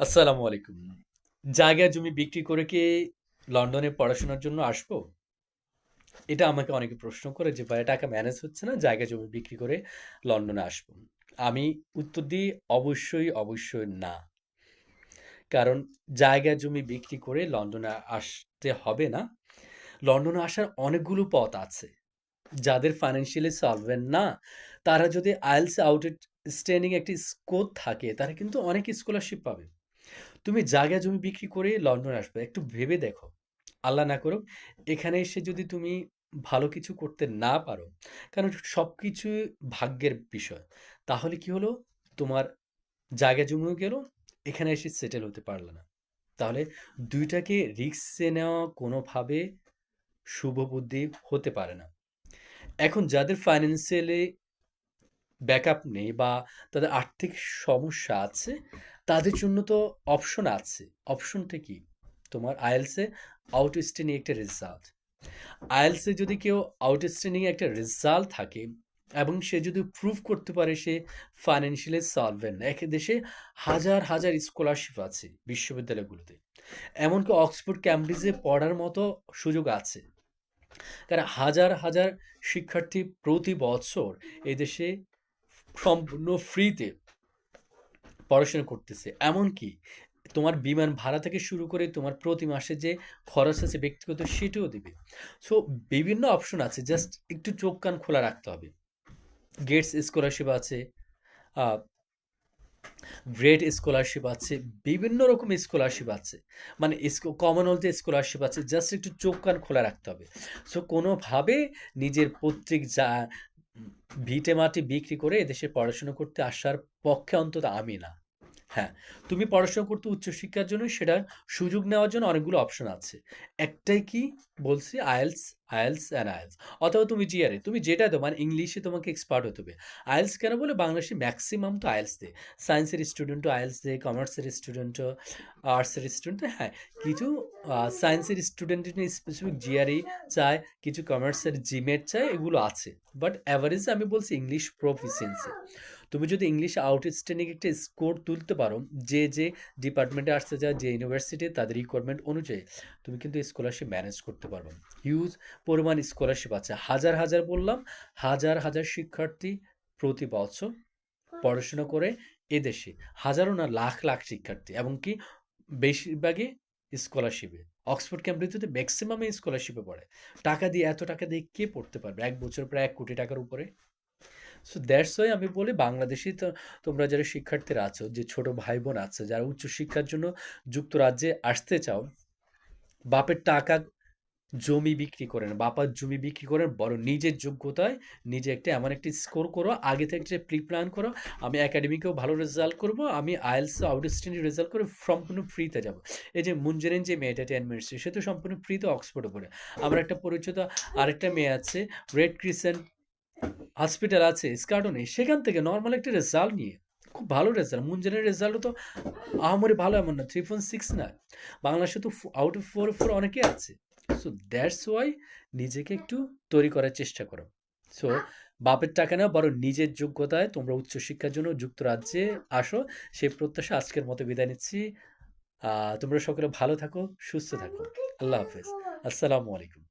আসসালামু আলাইকুম। জায়গা জমি বিক্রি করে কি লন্ডনে পড়াশোনার জন্য আসব? এটা আমাকে অনেকে প্রশ্ন করে যে, "ভাইয়া টাকা ম্যানেজ হচ্ছে না, জায়গা জমি বিক্রি করে লন্ডনে আসব।" আমি উত্তর দিই অবশ্যই, অবশ্যই না। কারণ জায়গা জমি বিক্রি করে লন্ডনে আসতে হবে না। লন্ডনে আসার অনেকগুলো পথ আছে। যাদের ফাইন্যান্সিয়ালি সলভেন্ট না, তারা যদি আইএলটিএস আউটস্ট্যান্ডিং একটি স্কোর থাকে, তারা কিন্তু অনেক স্কলারশিপ পাবে। তুমি জায়গা জমি বিক্রি করে লন্ডনে আসবে। একটু ভেবে দেখো। আল্লাহ না করুক, এখানে এসে যদি তুমি ভালো কিছু করতে না পারো, কারণ সবকিছুই ভাগ্যের বিষয়। তাহলে কি হলো? তোমার জায়গা জমিও গেল, এখানে এসে সেটেল হতে পারলে না। তাহলে ২ টাকে রিস্কে নেওয়া কোনোভাবে শুভ বুদ্ধি হতে পারে না। এখন যাদের ফাইন্যান্সিয়ালি ব্যাকআপ নেই বা তাদের আর্থিক সমস্যা আছে, তাদের জন্য তো অপশন আছে। অপশনটা কি? তোমার এ আউটস্ট্যান্ডিং একটা রেজাল্ট। এ যদি কেউ আউটস্ট্যান্ডিং একটা রেজাল্ট থাকে এবং সে যদি প্রুভ করতে পারে সে ফাইন্যান্সিয়ালি সলভেন্ট। এক দেশে হাজার, হাজার স্কলারশিপ আছে বিশ্ববিদ্যালয়গুলোতে। এমনকি অক্সফোর্ড, ক্যামব্রিজে পড়ার মতো সুযোগ আছে। কারণ হাজার, হাজার শিক্ষার্থী প্রতি বছর এদেশে সম্পূর্ণ ফ্রিতে পড়াশোনা করতেছে। এমনকি তোমার বিমান ভাড়া থেকে শুরু করে তোমার প্রতি মাসে যে খরচ আছে ব্যক্তিগত সেটাও দেবে সো বিভিন্ন অপশন আছে। জাস্ট একটু চোখ কান খোলা রাখতে হবে। গেটস স্কলারশিপ আছে, আ গ্রেড স্কলারশিপ আছে, বিভিন্ন রকম স্কলারশিপ আছে। মানে কমনওয়েলথ স্কলারশিপ আছে। জাস্ট একটু চোখ কান খোলা রাখতে হবে। সো কোনোভাবে নিজের পৈতৃক যা ভিটে মাটি বিক্রি করে এদেশে পড়াশোনা করতে আসার পক্ষে অন্তত আমি না। হ্যাঁ, তুমি পড়াশোনা করতে উচ্চশিক্ষার জন্য সেটার সুযোগ নেওয়ার জন্য অনেকগুলো অপশন আছে। একটাই কি বলছি IELTS, IELTS অ্যান্ড IELTS অথবা তুমি GRE তুমি যেটা মানে ইংলিশে তোমাকে এক্সপার্ট হতে হবে। IELTS কেন বলে বাংলাদেশে ম্যাক্সিমাম তো IELTS দেয়। সায়েন্সের স্টুডেন্টও IELTS দেয়, কমার্সের স্টুডেন্টও, আর্টসের স্টুডেন্ট হ্যাঁ, কিছু সায়েন্সের স্টুডেন্টের স্পেসিফিক GRE চায়, কিছু কমার্সের জিমেট চায়, এগুলো আছে। বাট এভারেজে আমি বলছি ইংলিশ প্রফিসিয়েন্সি। তুমি যদি ইংলিশে আউটস্ট্যান্ডিং একটা স্কোর তুলতে পারো, যে, যে ডিপার্টমেন্টে আসতে চায়, যে ইউনিভার্সিটি তাদের রিকোয়ারমেন্ট অনুযায়ী তুমি কিন্তু স্কলারশিপ ম্যানেজ করতে পারবে। হিউজ পরিমাণ স্কলারশিপ আছে। হাজার, হাজার বললাম, হাজার, হাজার শিক্ষার্থী প্রতি বছর পড়াশোনা করে এদেশে। হাজারো না লাখ, লাখ শিক্ষার্থী এবং কি বেশিরভাগই স্কলারশিপে। অক্সফোর্ড, ক্যামব্রিজে মেক্সিমামই স্কলারশিপে পড়ে। টাকা দিয়ে এত টাকা দিয়ে কে পড়তে পারবে? এক বছর প্রায় এক কোটি টাকার উপরে। সো দ্যাটস ওয়াই আমি বলি বাংলাদেশী তো তোমরা যারা শিক্ষার্থীরা আছো, যে ছোট ভাই-বোন আছে, যারা উচ্চশিক্ষার জন্য যুক্তরাজ্যে আসতে চাও, বাপের টাকা জমি বিক্রি করেন বাপার জমি বিক্রি করেন বড় নিজের যোগ্যতায় নিজে একটা এমন একটি স্কোর করো, আগে থেকে একটা প্রি প্ল্যান করো। আমি একাডেমিকেও ভালো রেজাল্ট করব। আমি এও আউটস্ট্যান্ডিং রেজাল্ট করে সম্পূর্ণ ফ্রিতে যাব। এই যে মুনজেরিন যে মেয়েটা 10 মিনিটসে সে তো সম্পূর্ণ ফ্রিতে অক্সফোর্ডে পড়ে। আমার একটা পরিচিত আরেকটা মেয়ে আছে, রেড ক্রিসেন্ট হসপিটাল আছে স্কার্ডনে, সেখান থেকে নর্মাল একটা রেজাল্ট নিয়ে খুব ভালো রেজাল্ট। মুনজেরিনের রেজাল্টও তো আহামরি ভালো এমন না। 3.6 না। বাংলাদেশে তো আউট অফ ফোর ফোর অনেকে আছে। সো দ্যাটস ওয়াই নিজেকে একটু তৈরি করার চেষ্টা করো। সো বাপের টাকা না বরং নিজের যোগ্যতায় তোমরা উচ্চশিক্ষার জন্য যুক্তরাজ্যে আসো। সেই প্রত্যাশা আজকের মতো বিদায় নিচ্ছি। তোমরা সকলে ভালো থাকো, সুস্থ থাকো। আল্লাহ হাফেজ। আসসালামু আলাইকুম।